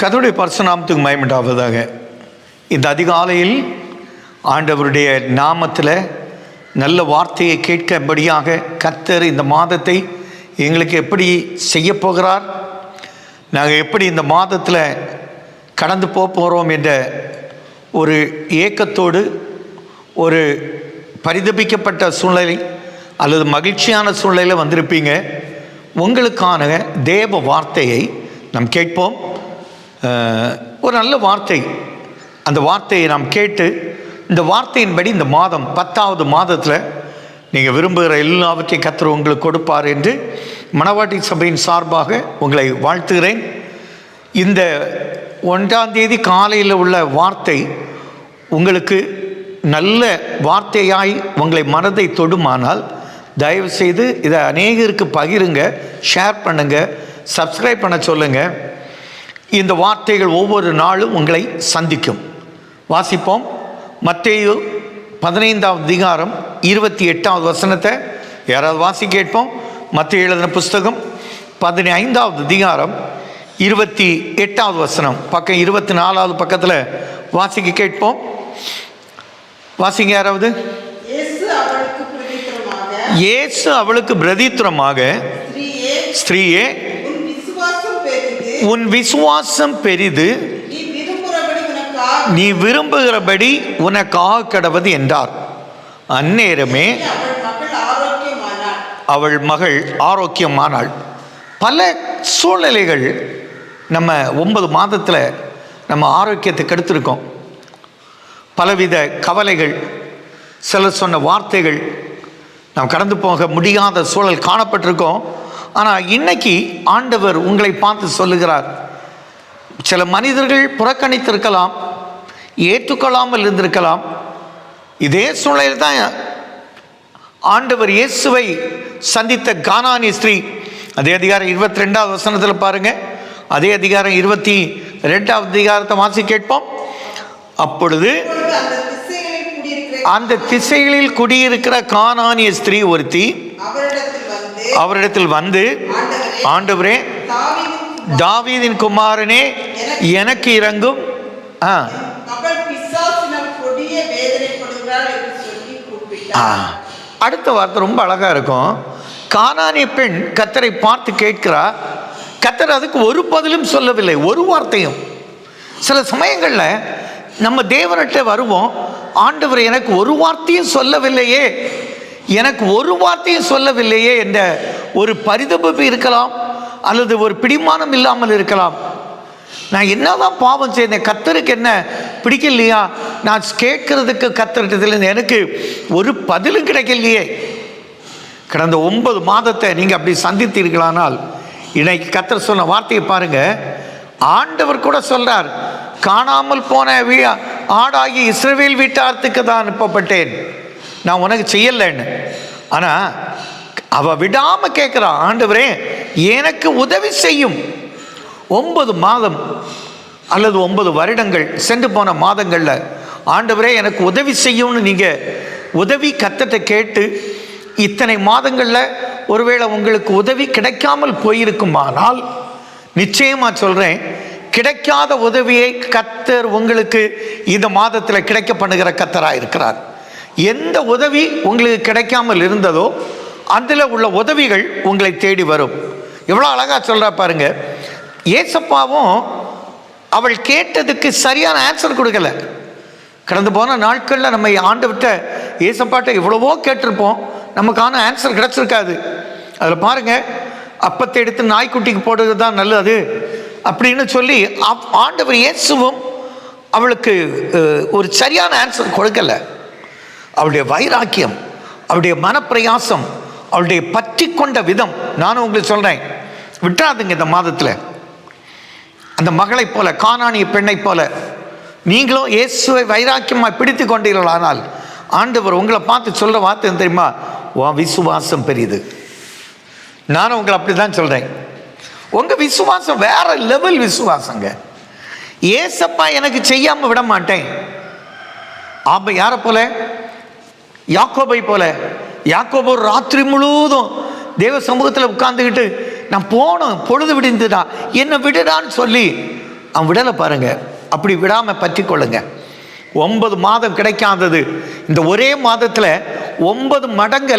கர்த்தருடைய பரிசுநாமத்துக்கு மயமிட்டாவதாக இந்த அதிகாலையில் ஆண்டவருடைய நாமத்தில் நல்ல வார்த்தையை கேட்கபடியாக கர்த்தர் இந்த மாதத்தை எங்களுக்கு எப்படி செய்ய போகிறார் நாங்கள் எப்படி இந்த மாதத்தில் கடந்து போக போகிறோம் என்ற ஒரு ஏக்கத்தோடு ஒரு பரிதபிக்கப்பட்ட சூழ்நிலை அல்லது மகிழ்ச்சியான சூழ்நிலையில் வந்திருப்பீங்க. உங்களுக்கான தேவ வார்த்தையை நாம் கேட்போம். ஒரு நல்ல வார்த்தை. அந்த வார்த்தையை நாம் கேட்டு இந்த வார்த்தையின்படி இந்த மாதம் பத்தாவது மாதத்தில் நீங்கள் விரும்புகிற எல்லாவற்றையும் கத்தர் உங்களுக்கு கொடுப்பார் என்று மணவாட்டி சபையின் சார்பாக உங்களை வாழ்த்துகிறேன். இந்த ஒன்றாம் தேதி காலையில் உள்ள வார்த்தை உங்களுக்கு நல்ல வார்த்தையாய் உங்களை மனதை தொடுமானால் தயவுசெய்து இதை அநேகருக்கு பகிருங்க ஷேர் பண்ணுங்கள் சப்ஸ்கிரைப் பண்ண சொல்லுங்கள் இந்த வார்த்தைகள் ஒவ்வொரு நாளும் உங்களை சந்திக்கும். வாசிப்போம். மத்தேயு பதினைந்தாவது அதிகாரம் இருபத்தி எட்டாவது வசனத்தை யாராவது வாசி கேட்போம்? மத்திய எழுதின புஸ்தகம் பதினைந்தாவது அதிகாரம் இருபத்தி எட்டாவது வசனம். பக்கம் இருபத்தி நாலாவது பக்கத்தில் வாசிக்க கேட்போம். வாசிங்க யாராவது? இயேசு அவளுக்கு பிரதித்திரமாக இயேசு அவளுக்கு பிரதித்திரமாக ஸ்திரீயே ஸ்திரீயே உன் விசுவாசம் பெரிது உன் விசுவாசம் பெரிது. நீ விரும்புகிறபடி உனக்கு உனக்காக கடவது என்றார். அந்நேரமே அவள் மகள் ஆரோக்கியமானாள். அவள் மகள் ஆரோக்கியமானாள். பல சூழ்நிலைகள் நம்ம ஒன்பது மாதத்தில் நம்ம ஆரோக்கியத்தை கெடுத்திருக்கோம் பலவித கவலைகள் சிலர் சொன்ன வார்த்தைகள் நாம் கடந்து போக முடியாத சூழல் காணப்பட்டிருக்கோம். ஆனால் இன்னைக்கு ஆண்டவர் உங்களை பார்த்து சொல்லுகிறார். சில மனிதர்கள் புறக்கணித்திருக்கலாம் ஏற்றுக்கொள்ளாமல் இருந்திருக்கலாம். இதே சூழ்நிலையில் தான் ஆண்டவர் இயேசுவை சந்தித்த கானானி ஸ்திரீ அதே அதிகாரம் இருபத்தி ரெண்டாவது வசனத்தில் பாருங்க. அதே அதிகாரம் இருபத்தி ரெண்டாவது அதிகாரத்தை வாசி கேட்போம். அப்பொழுது அந்த திசைகளில் குடியிருக்கிற அந்த திசைகளில் குடியிருக்கிற கானானிய ஸ்திரீ ஒருத்தி அவரிடத்தில் வந்து ஆண்டவரே தாவீதின் குமாரனே எனக்கு இறங்கும் ஆ. அடுத்த வார்த்தை ரொம்ப அழகா இருக்கும். காணானிய பெண் கத்தரை பார்த்து கேட்கிறா. கத்தர் அதுக்கு ஒரு பதிலும் சொல்லவில்லை ஒரு வார்த்தையும். சில சமயங்களில் நம்ம தேவனிட்ட வருவோம் ஆண்டவர் எனக்கு ஒரு வார்த்தையும் சொல்லவில்லையே. எனக்கு ஒரு வார்த்தையும் சொல்லவில்லையே என்ற ஒரு பரிதபிப்பு இருக்கலாம் அல்லது ஒரு பிடிமானம் இல்லாமல் இருக்கலாம். நான் என்னதான் பாவம் செய்தேன் கத்தருக்கு என்ன பிடிக்கலையா? நான் கேட்கறதுக்கு கத்தரிட்டதுல எனக்கு ஒரு பதிலும் கிடைக்கலையே. கடந்த ஒன்பது மாதத்தை நீங்கள் அப்படி சந்தித்தீர்களானால் இன்னைக்கு கத்தர் சொன்ன வார்த்தையை பாருங்க. ஆண்டவர் கூட சொல்றார் காணாமல் போன ஆடாகி இஸ்ரேவேல் வீட்டார்த்துக்கு தான் அனுப்பப்பட்டேன். நான் உனக்கு செய்யலைன்னு. ஆனால் அவ விடாமல் கேட்குறா ஆண்டவரே எனக்கு உதவி செய்யும். ஒன்பது மாதம் அல்லது ஒன்பது வருடங்கள் சென்று போன மாதங்களில் ஆண்டவரே எனக்கு உதவி செய்யும்னு நீங்கள் உதவி கத்தத்தை கேட்டு இத்தனை மாதங்களில் ஒருவேளை உங்களுக்கு உதவி கிடைக்காமல் போயிருக்குமானால் நிச்சயமாக சொல்கிறேன் கிடைக்காத உதவியை கத்தர் உங்களுக்கு இந்த மாதத்தில் கிடைக்க பண்ணுகிற கத்தராக இருக்கிறார். எந்த உதவி உங்களுக்கு கிடைக்காமல் இருந்ததோ அதில் உள்ள உதவிகள் உங்களை தேடி வரும். எவ்வளோ அழகாக சொல்கிறா பாருங்க. ஏசப்பாவும் அவள் கேட்டதுக்கு சரியான ஆன்சர் கொடுக்கல. கடந்து போன நாட்களில் நம்ம ஆண்டு விட்ட எவ்வளவோ கேட்டிருப்போம். நமக்கான ஆன்சர் கிடச்சிருக்காது. அதில் பாருங்கள் அப்பத்தை எடுத்து நாய்க்குட்டிக்கு போடுறது தான் நல்லது அப்படின்னு சொல்லி அப்- ஆண்டவர் இயேசுவும் அவளுக்கு ஒரு சரியான ஆன்சர் கொடுக்கல. அவளுடைய வைராக்கியம் அவளுடைய மனப்பிரயாசம் அவளுடைய பற்றி கொண்ட விதம். நானும் உங்களுக்கு சொல்கிறேன் விட்டுறாதுங்க இந்த மாதத்தில். அந்த மகளைப் போல கானானிய பெண்ணைப் போல நீங்களும் இயேசுவை வைராக்கியமாக பிடித்து கொண்டீர்களானால் ஆண்டவர் உங்களை பார்த்து சொல்கிற வார்த்தை தெரியுமா? உன் விசுவாசம் பெரியது. நானும் உங்களை அப்படி தான் சொல்கிறேன் உங்கள் விசுவாசம் வேற லெவல் விசுவாசங்க. ஏசப்பா எனக்கு செய்யாமல் விட மாட்டேன். ஆப்ப யாரை போல? யாக்கோபை போல. யாக்கோபு ராத்திரி முழுவதும் தேவ சமூகத்தில் உட்கார்ந்துக்கிட்டு நான் போனோம் பொழுது விடிந்துடா என்னை விடுடான்னு சொல்லி அவன் விடலை பாருங்க. அப்படி விடாமல் பற்றி கொள்ளுங்க. ஒன்பது மாதம் கிடைக்காதது. இந்த ஒரே மாதத்தில் ஒன்பது மடங்கு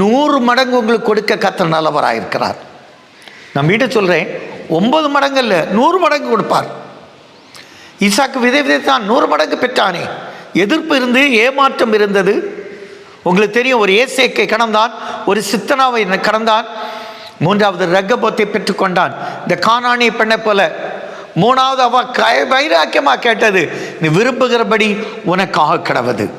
நூறு மடங்கு உங்களுக்கு கொடுக்க கத்த நல்லவராக இருக்கிறார். நான் வீட்டை சொல்கிறேன் ஒன்பது மடங்கு நூறு மடங்கு கொடுப்பார். ஈசாக்கு விதை விதை தான் நூறு மடங்கு பெற்றானே. எதிர்ப்பு இருந்து ஏமாற்றம் இருந்தது. உங்களுக்கு தெரியும் ஒரு ஏசேக்கை கடந்தான் ஒரு சித்தனாவை கடந்தான். மூன்றாவது ரகபத்தை பெற்றுக்கொண்டான். இந்த காணானிய பெண்ணை போல. மூணாவது அவ வைராக்கியமாக வைராக்கியமா கேட்டது நீ விரும்புகிறபடி உனக்காக கிடவது.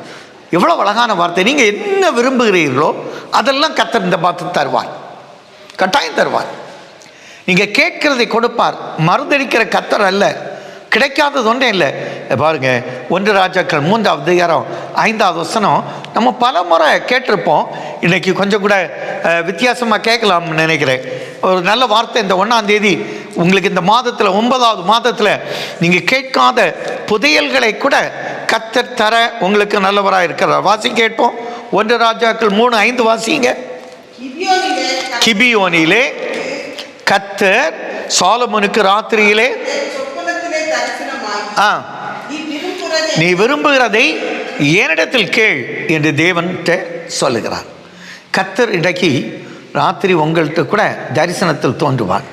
எவ்வளோ அழகான வார்த்தை. நீங்க என்ன விரும்புகிறீர்களோ அதெல்லாம் கத்தர் இந்த பார்த்து தருவார். கட்டாயம் தருவார். நீங்க கேட்கிறதை கொடுப்பார். மருந்தடிக்கிற கத்தர் அல்ல. கிடைக்காதது ஒன்றே இல்லை. பாருங்க ஒன்று ராஜாக்கள் மூன்றாவது அதிகாரம் ஐந்தாவது வசனம் நம்ம பல முறை கேட்டிருப்போம். இன்னைக்கு கொஞ்சம் கூட வித்தியாசமாக கேட்கலாம்னு நினைக்கிறேன். ஒரு நல்ல வார்த்தை இந்த ஒன்றாம் தேதி உங்களுக்கு இந்த மாதத்தில் ஒன்பதாவது மாதத்தில் நீங்கள் கேட்காத புதையல்களை கூட கத்தர் தர உங்களுக்கு நல்லவராக இருக்கிறார். வாசி கேட்போம். ஒன்று ராஜாக்கள் மூணு ஐந்து வாசிங்க. கிபியோனிலே கத்தர் சாலமனுக்கு ராத்திரியிலே ஆ. நீ விரும்புகிறதை என்னிடத்தில் கேள் என்று தேவன்கிட்ட சொல்லுகிறார். கத்தர் இன்றைக்கு ராத்திரி உங்கள்கிட்ட கூட தரிசனத்தில் தோன்றுவார்.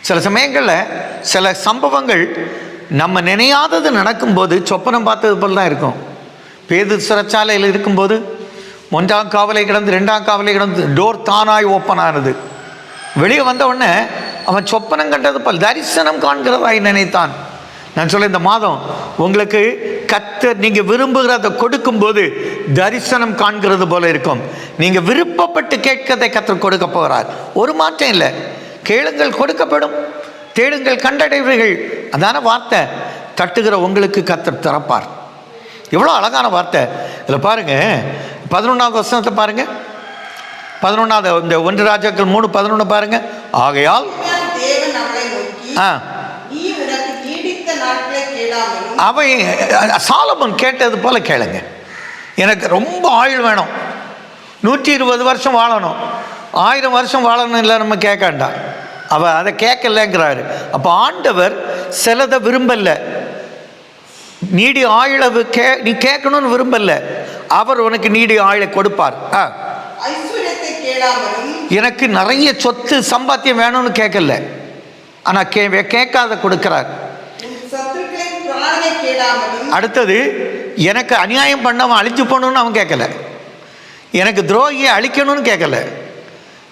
சில சமயங்களில் சில சம்பவங்கள் நம்ம நினையாதது நடக்கும்போது சொப்பனம் பார்த்தது போல தான் இருக்கும். பேது சிறைச்சாலையில் இருக்கும்போது ஒன்றாம் காவலை கிடந்து ரெண்டாம் காவலை கிடந்து டோர் தானாய் ஓப்பன் ஆனது. வெளியே வந்த உடனே அவன் சொப்பனம் கண்டது போல் தரிசனம் காண்கிறதாய் நினைத்தான். நான் சொல்ல இந்த மாதம் உங்களுக்கு கத்தர் நீங்க விரும்புகிறத கொடுக்கும்போது தரிசனம் காண்கிறது போல இருக்கும். நீங்க விருப்பப்பட்டு கேட்கதை கத்தர் கொடுக்க போகிறார் ஒரு மாற்றம் இல்லை. கேளுங்கள் கொடுக்கப்படும். தேடுங்கள் கண்டடைவீர்கள். அதான வார்த்தை. தட்டுகிற உங்களுக்கு கத்தர் திறப்பார். எவ்வளோ அழகான வார்த்தை. இதில் பாருங்க பதினொன்றாவது வசனத்தை பாருங்க. பதினொன்றாவது இந்த ஒன்று ராஜாக்கள் மூணு பதினொன்று பாருங்க. ஆகையால் ஆ நீ உனக்கு நீடித்த நாட்களை கேளாமலும் அவன் சாலமன் கேட்டது போல கேளுங்க. எனக்கு ரொம்ப ஆயுள் வேணும். நூற்றி இருபது வருஷம் வாழணும். ஆயிரம் வருஷம் வாழணும் இல்லை நம்ம கேட்காண்டா. அவ அதை கேட்கலங்கிறாரு. அப்போ ஆண்டவர் சிலதை விரும்பல. நீடி ஆயுளவு கே நீ கேட்கணும்னு விரும்பல. அவர் உனக்கு நீடி ஆயுளை கொடுப்பார். ஆ. எனக்கு நிறைய சொத்து சம்பாத்தியம் வேணும்னு கேட்கல. ஆனால் கே கேட்காத கொடுக்கிறார். அடுத்தது எனக்கு அநியாயம் பண்ணவன் அழிச்சு போகணும்னு அவன் கேட்கல. எனக்கு துரோகியை அழிக்கணும்னு கேட்கல.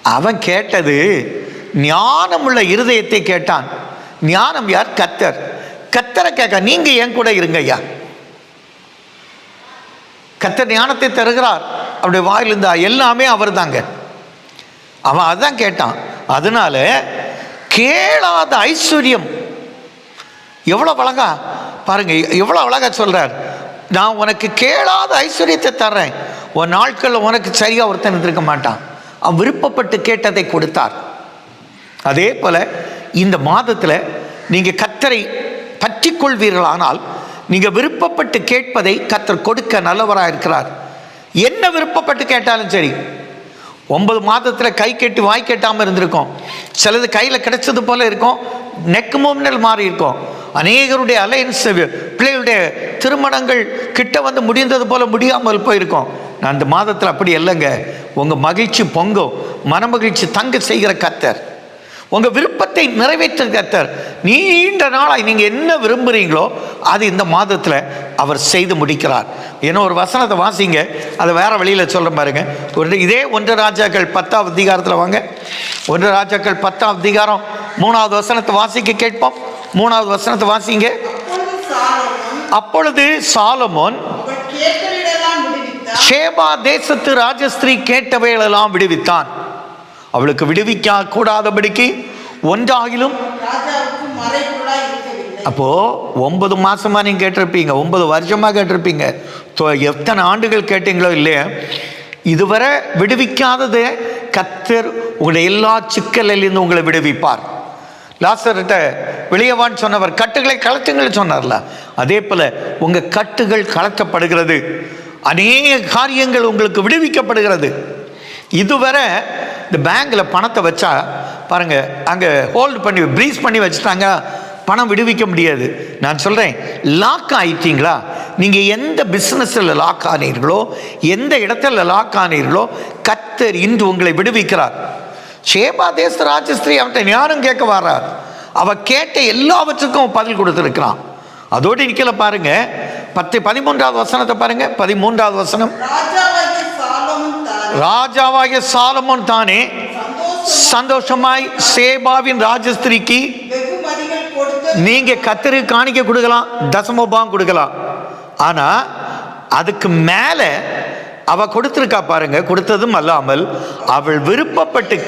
அவன் கேட்டது ஞானமுள்ள இருதயத்தை கேட்டான். ஞானம் யார்? கத்தர். கத்தரை கேட்க நீங்க என் கூட இருங்க ஐயா. கத்தர் ஞானத்தை தருகிறார். அப்படி வாயில் இருந்தா எல்லாமே அவர் தாங்க அவன் அதான் கேட்டான். அதனால கேளாத ஐஸ்வர்யம் எவ்வளோ அழகா? பாருங்க எவ்வளோ அழகா சொல்கிறார் நான் உனக்கு கேளாத ஐஸ்வர்யத்தை தர்றேன். உன் நாட்களில் உனக்கு சரியாக ஒருத்தன் இருந்திருக்க மாட்டான். அவன் விருப்பப்பட்டு கேட்டதை கொடுத்தார். அதே போல் இந்த மாதத்தில் நீங்கள் கத்தரை பற்றி கொள்வீர்களானால் நீங்கள் விருப்பப்பட்டு கேட்பதை கத்தர் கொடுக்க நல்லவராக இருக்கிறார். என்ன விருப்பப்பட்டு கேட்டாலும் சரி ஒன்பது மாதத்தில் கை கெட்டு வாய் கெட்டாமல் இருந்திருக்கும். சிலது கையில் கிடைச்சது போல இருக்கும் நெக்கு மூமினல் மாறி இருக்கும். அநேகருடைய அலையன்ஸ் பிள்ளைகளுடைய திருமணங்கள் கிட்ட வந்து முடிந்தது போல முடியாமல் போயிருக்கோம். நான் அந்த மாதத்தில் அப்படி இல்லைங்க. உங்கள் மகிழ்ச்சி பொங்கும். மனமகிழ்ச்சி தங்க செய்கிற கத்தர் உங்கள் விருப்பத்தை நிறைவேற்ற கத்தர் நீண்ட நாளாக நீங்கள் என்ன விரும்புகிறீங்களோ அது இந்த மாதத்தில் அவர் செய்து முடிக்கிறார். ஏன்னா ஒரு வசனத்தை வாசிங்க. அதை வேறு வழியில் சொல்கிற பாருங்க. ஒரு இதே ஒன்று ராஜாக்கள் பத்தாம் அதிகாரத்தில் வாங்க. ஒன்று ராஜாக்கள் பத்தாம் அதிகாரம் மூணாவது வசனத்தை வாசிக்க கேட்போம். மூணாவது வசனத்தை வாசிங்க. அப்பொழுது சாலமோன் ஷேபா தேசத்து ராஜஸ்திரீ கேட்டவைகளெல்லாம் விடுவித்தான். அவளுக்கு விடுவிக்க கூடாதபடிக்கு ஒன்றாகிலும் அப்போது அப்போ ஒன்பது மாசமா நீங்க கேட்டிருப்பீங்க ஒன்பது வருஷமா கேட்டிருப்பீங்க. எத்தனை ஆண்டுகள் கேட்டீங்களோ இல்லையா? இதுவரை விடுவிக்காதது கத்தர் உங்களுடைய எல்லா சிக்கலிலிருந்து உங்களை விடுவிப்பார். லாசர்கிட்ட வெளியவான்னு சொன்னவர் கட்டுகளை கலட்டுங்கள் சொன்னார்ல. அதே போல உங்க கட்டுகள் கலட்டப்படுகிறது அநேக காரியங்கள் உங்களுக்கு விடுவிக்கப்படுகிறது. இதுவரை இந்த பேங்க்ல பணத்தை வச்சா பாருங்க அங்கே ஹோல்டு பண்ணி ப்ரீஸ் பண்ணி வச்சுட்டாங்க. பணம் விடுவிக்க முடியாது. நான் சொல்கிறேன் லாக் ஆயிட்டீங்களா? நீங்கள் எந்த பிஸ்னஸில் லாக் ஆனீர்களோ எந்த இடத்துல லாக் ஆனீர்களோ கத்தர் இன்று உங்களை விடுவிக்கிறார். ஷேபா தேச ராஜஸ்திரி அவன்கிட்ட ஞானம் கேட்க வர்றார். அவ கேட்ட எல்லாவற்றுக்கும் பதில் கொடுத்துருக்கிறான். அதோடு நிக்கல பாருங்க பத்து பதிமூன்றாவது வசனத்தை பாருங்க பதிமூன்றாவது வசனம். ராஜாவாகிய சாலமன் தானே. சந்தோஷமாய் சேபாவின் ராஜஸ்திரிக்கு நீங்க கத்தருக்கு காணிக்க கொடுக்கலாம் தசமபாம் கொடுக்கலாம். ஆனா அதுக்கு மேல அவ கொடுத்திருக்கா பாருங்க கொடுத்ததும் அல்லாமல் அவள் விருப்பப்பட்டு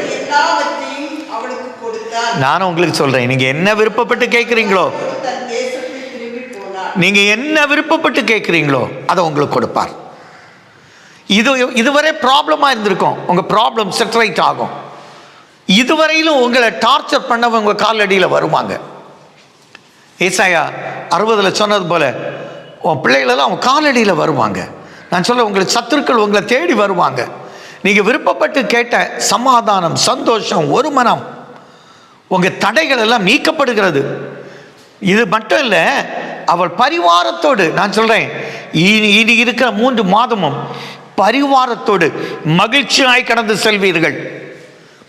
நானும் உங்களுக்கு சொல்றேன் நீங்க என்ன விருப்பப்பட்டு கேட்குறீங்களோ நீங்க என்ன விருப்பப்பட்டு கேட்குறீங்களோ அதை உங்களுக்கு கொடுப்பார். இது இதுவரை ப்ராப்ளமாக இருந்திருக்கும் உங்க ப்ராப்ளம் செட்டரைட் ஆகும். இதுவரையிலும் உங்களை டார்ச்சர் பண்ணவங்க உங்க காலடியில் வருவாங்க. ஏசாயா அறுபதில் சொன்னது போல உன் பிள்ளைகளெல்லாம் அவன் காலடியில் வருவாங்க. நான் சொல்ல உங்களுக்கு சத்துருக்கள் உங்களை தேடி வருவாங்க. நீங்கள் விருப்பப்பட்டு கேட்ட சமாதானம் சந்தோஷம் ஒரு மனம் உங்கள் தடைகள் எல்லாம் நீக்கப்படுகிறது. இது மட்டும் இல்லை அவள் பரிவாரத்தோடு நான் சொல்கிறேன் இனி இனி இருக்கிற மூன்று மாதமும் பரிவாரத்தோடு மகிழ்ச்சியாய் கடந்து செல்வீர்கள்.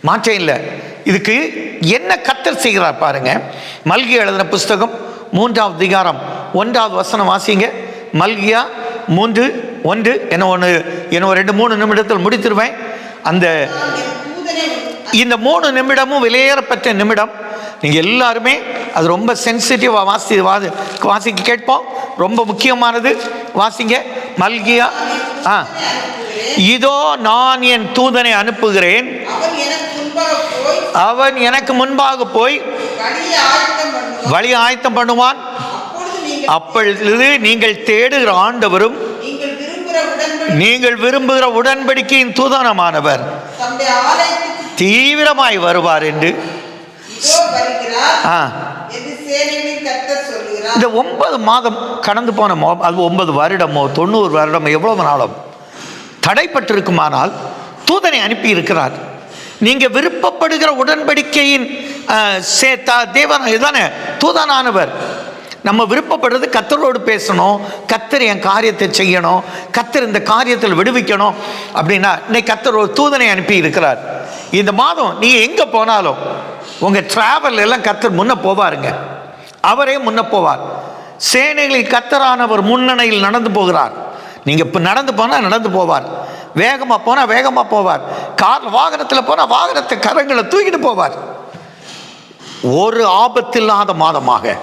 மாற்றம் இல்லை. இதுக்கு என்ன கத்தர் செய்கிறார் பாருங்க. மல்கி எழுதின புஸ்தகம் மூன்றாவது அதிகாரம் ஒன்றாவது வசனம் வாசிங்க. மல்கியா மூன்று ஒன்று என்ன ஒன்று என்ன ரெண்டு மூணு நிமிடத்தில் முடித்திருவேன். அந்த இந்த மூணு நிமிடமும் வெளியேறப்பட்ட நிமிடம். நீங்கள் எல்லாருமே அது ரொம்ப சென்சிட்டிவாக வாசி வாசி வாசிக்க கேட்போம். ரொம்ப முக்கியமானது. வாசிங்க. மல்கியா ஆ. இதோ நான் என் தூதனை அனுப்புகிறேன். அவன் எனக்கு முன்பாக போய் வழி ஆயத்தம் பண்ணுவான். அப்பொழுது நீங்கள் தேடுகிற ஆண்டவரும் நீங்கள் விரும்புகிற உடன்படி நீங்கள் விரும்புகிற உடன்படிக்கையின் தூதனமானவர் தீவிரமாய் வருவார் என்று. இந்த ஒன்பது மாதம் கடந்து போன மோ- அது ஒன்பது வருடமோ தொண்ணூறு வருடமோ எவ்வளவு நாளும் தடைப்பட்டிருக்குமானால் தூதனை அனுப்பி இருக்கிறார் நீங்க விருப்பப்படுகிற உடன்படிக்கையின் சே- த- தேவன் இதுதானே தூதனானவர். நம்ம விருப்பப்படுறது கத்தரோடு பேசணும். கத்தர் என் காரியத்தை செய்யணும். கத்தர் இந்த காரியத்தில் விடுவிக்கணும். அப்படின்னா இன்னைக்கு கத்தர் ஒரு தூதனை அனுப்பி இருக்கிறார். இந்த மாதம் நீங்கள் எங்கே போனாலும் உங்கள் டிராவல் எல்லாம் கத்தர் முன்ன போவாருங்க. அவரே முன்ன போவார். சேனைகளில் கத்தரானவர் முன்னணையில் நடந்து போகிறார். நீங்கள் இப்போ நடந்து போனால் நடந்து போவார். வேகமாக போனால் வேகமாக போவார். கார் வாகனத்தில் போனால் வாகனத்தை கரங்களை தூக்கிட்டு போவார். ஒரு ஆபத்தில்லாத மாதமாக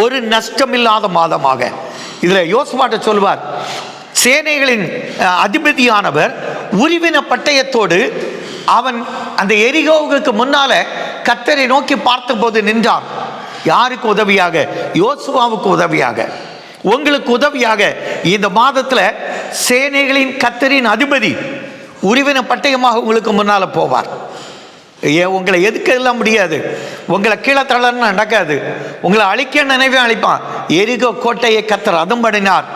ஒரு நஷ்டமில்லாத மாதமாக. இதில் யோசுவாட்ட சொல்வார் சேனைகளின் அதிபதியானவர் உருவின பட்டயத்தோடு அவன் அந்த எரிகோவுக்கு முன்னால கத்தரை நோக்கி பார்த்தபோது நின்றான். யாருக்கு உதவியாக? யோசுவாவுக்கு உதவியாக. உங்களுக்கு உதவியாக இந்த மாதத்தில் சேனைகளின் கத்தரின் அதிபதி உருவின பட்டயமாக உங்களுக்கு முன்னால போவார். உங்களை எதுக்கெல்லாம் முடியாது? உங்களை கீழே தள்ளன்னு நடக்காது. உங்களை அழிக்க நினைவே அழிப்பான். எரிகோ கோட்டையை கத்தர் அதம் படினார்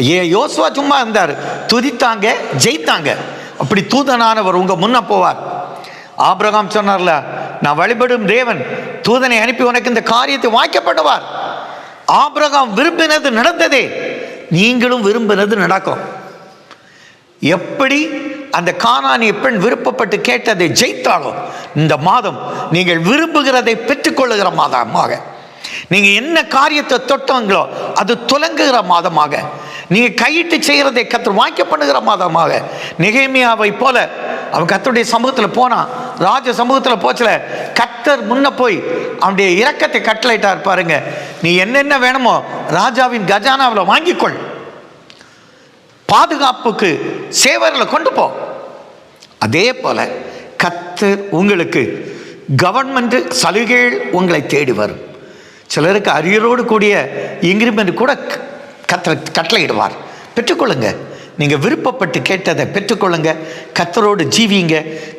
ஏ யோசுவா சும்மா இருந்தார். துதித்தாங்க ஜெயித்தாங்க. அப்படி தூதனானவர் உங்க முன்ன போவார். ஆபிரகாம் சொன்னார்ல நான் வழிபடும் தேவன் தூதனை அனுப்பி உனக்கு இந்த காரியத்தை வாய்க்கப்படுவார் ஆபிரகாம் விரும்பினது நடந்ததே. நீங்களும் விரும்பினது நடக்கும். எப்படி அந்த காணானிய பெண் விருப்பப்பட்டு கேட்டதை ஜெயித்தாலோ இந்த மாதம் நீங்கள் விரும்புகிறதை பெற்றுக்கொள்ளுகிற மாதமாக. நீங்க என்ன காரியத்தை தொட்டவங்களோ அது துலங்குகிற மாதமாக. நீங்க கையிட்டு செய்கிறதை கத்தர் வாய்க்க பண்ணுகிற மாதமாக. நிகைமையாவை போல அவன் கத்தருடைய சமூகத்தில் போனான் ராஜ சமூகத்தில் போச்சல கத்தர் முன்ன போய் அவனுடைய இறக்கத்தை கட்டளையிட்டார் பாருங்க. நீ என்னென்ன வேணுமோ ராஜாவின் கஜானாவில் வாங்கிக்கொள். பாதுகாப்புக்கு சேவர்களை கொண்டு போ. அதே போல கத்தர் உங்களுக்கு கவர்மெண்ட் சலுகைகள் உங்களை தேடி வரும். சிலருக்கு அரியரோடு கூடிய இன்கிரிமெண்ட் கூட கத்தரை கட்டளையிடுவார். பெற்றுக்கொள்ளுங்க. நீங்கள் விருப்பப்பட்டு கேட்டதை பெற்றுக்கொள்ளுங்க. கத்தரோடு ஜீவிங்க.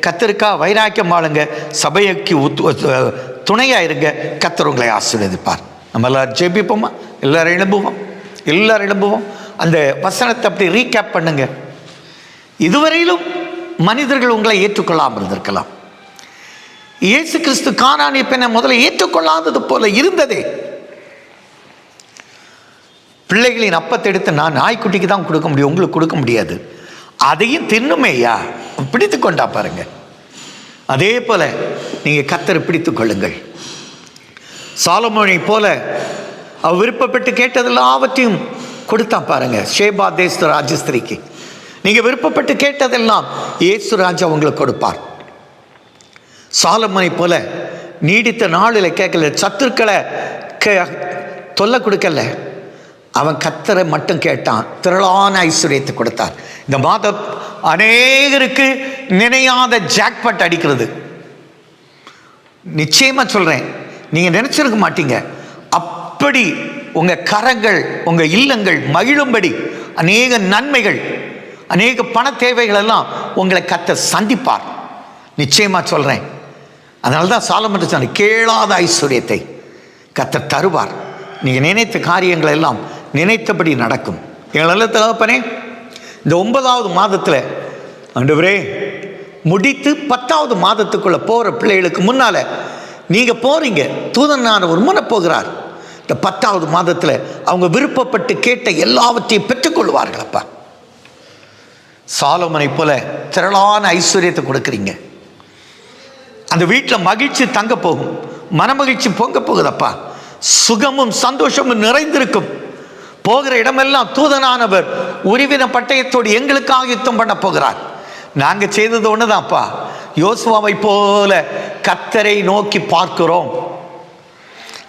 கத்தருக்கா வைராக்கியம் வாழுங்க சபைக்கு உத்து துணையாக இருங்க. கத்தர் உங்களை ஆசீர்வதிப்பார். நம்ம எல்லோரும் ஜெபிப்போமா? எல்லோரும் எழும்புவோம். எல்லோரும் எழும்புவோம். அந்த வசனத்தை அப்படி ரீகேப் பண்ணுங்க. இதுவரையிலும் மனிதர்கள் உங்களை ஏற்றுக்கொள்ளாமல் இருந்திருக்கலாம். இயேசு கிறிஸ்து காணாணி பெண்ணை முதல்ல ஏற்றுக்கொள்ளாதது போல இருந்ததே. பிள்ளைகளின் அப்பத்தை எடுத்து நான் நாய்க்குட்டிக்கு தான் கொடுக்க முடியும் உங்களுக்கு கொடுக்க முடியாது. அதையும் தின்னுமேயா பிடித்து கொண்டா பாருங்க. அதே போல நீங்கள் கத்தரை பிடித்து கொள்ளுங்கள். சாலமொழி போல அவ விருப்பப்பட்டு கேட்டதெல்லாவற்றையும் கொடுத்தா பாருங்க. ஷேபா தேஸ்து ராஜஸ்திரிக்கு. நீங்க விருப்பப்பட்டு கேட்டதெல்லாம் இயேசு ராஜா உங்களுக்கு கொடுப்பார். சாலமனை போல நீடித்த நாளில் கேட்கல சத்துருக்களை கே- தொல்லை கொடுக்கல. அவன் கத்தரை மட்டும் கேட்டான் திரளான ஐஸ்வர்யத்தை கொடுத்தார். இந்த மாதம் அநேகருக்கு நினையாத ஜாக்பட் அடிக்கிறது. நிச்சயமா சொல்றேன் நீங்க நினைச்சிருக்க மாட்டீங்க. அப்படி உங்க கரங்கள் உங்க இல்லங்கள் மகிழும்படி அநேக நன்மைகள் அநேக பண தேவைகள் எல்லாம் உங்களை கத்த சந்திப்பார். நிச்சயமா சொல்றேன். அதனால தான் சாலமன் சொன்ன கேளாத ஐஸ்வர்யத்தை கத்த தருவார். நீங்க நினைத்த காரியங்கள் எல்லாம் நினைத்தபடி நடக்கும். எங்களெல்லாம் தகப்பனே இந்த ஒன்பதாவது மாதத்தில் ஆண்டவரே முடித்து பத்தாவது மாதத்துக்குள்ள போகிற பிள்ளைகளுக்கு முன்னால நீங்க போறீங்க. தூதனான ஒரு முன்ன போகிறார் இந்த பத்தாவது மாதத்தில் அவங்க விருப்பப்பட்டு கேட்ட எல்லாவற்றையும் பெற்றுக்கொள்வார்களப்பா சாலமனை போல திரளான ஐஸ்வர்யத்தை கொடுக்குறீங்க. அந்த வீட்டில் மகிழ்ச்சி தங்க போகும். மனமகிழ்ச்சி பொங்க போகுதப்பா. சுகமும் சந்தோஷமும் நிறைந்திருக்கும். போகிற இடமெல்லாம் தூதனானவர் உருவின பட்டயத்தோடு எங்களுக்காக யுத்தம் பண்ண போகிறார். நாங்க செய்தது ஒண்ணுதான்ப்பா. யோசுவாவை போல கத்தரை நோக்கி பார்க்கிறோம்.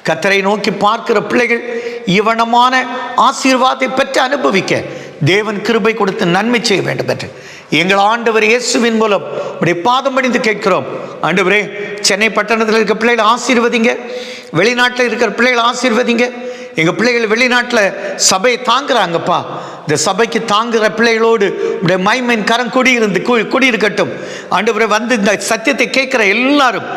கத்தரை நோக்கி பார்க்கிற பிள்ளைகள் இவனமான ஆசீர்வாதத்தை பெற்று அனுபவிக்க தேவன் கிருபை கொடுத்து நன்மை செய்ய வேண்டும் என்று. எங்கள் ஆண்டவர் இயேசுவின் மூலம் உடைய பாதம் பணிந்து கேட்கிறோம். ஆண்டவரே சென்னை பட்டணத்தில் இருக்கிற பிள்ளைகளை ஆசீர்வதிங்க. வெளிநாட்டில் இருக்கிற பிள்ளைகளை ஆசீர்வதிங்க. எங்கள் பிள்ளைகள் வெளிநாட்டில் சபையை தாங்குறாங்கப்பா. இந்த சபைக்கு தாங்குகிற பிள்ளைகளோடு உடைய மைமன் கரம் குடியிருந்து குடியிருக்கட்டும். ஆண்டவரை வந்து இந்த சத்தியத்தை கேட்குற எல்லாரும்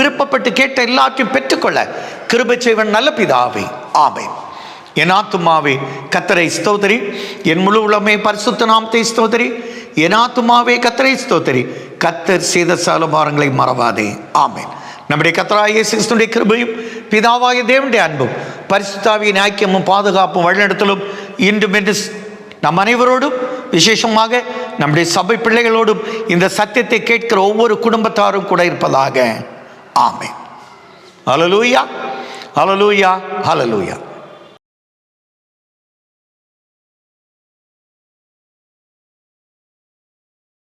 விருப்பப்பட்டு கேட்ட எல்லாத்தையும் பெற்றுக்கொள்ள கிருபை செய்வன் நல்ல பிதாவே. ஆமென். என் ஆத்துமாவே கத்தரை ஸ்தோதரி என் முழு உலமே பரிசுத்த நாமத்தை ஸ்தோதரி என் ஆத்துமாவே கத்தரை ஸ்தோதரி கத்தர் செய்த சாலபாரங்களை மறவாதே. ஆமேன். நம்முடைய கத்தராகிய சிஸ்துடைய கிருபையும் பிதாவாய தேவனுடைய அன்பும் பரிசுத்தாவியின் ஐக்கியமும் பாதுகாப்பும் வழிநடத்தலும் இன்றும் என்று நம் அனைவரோடும் விசேஷமாக நம்முடைய சபை பிள்ளைகளோடும் இந்த சத்தியத்தை கேட்கிற ஒவ்வொரு குடும்பத்தாரும் கூட இருப்பதாக. ஆமே அலலூயா அலலூயா அலலூயா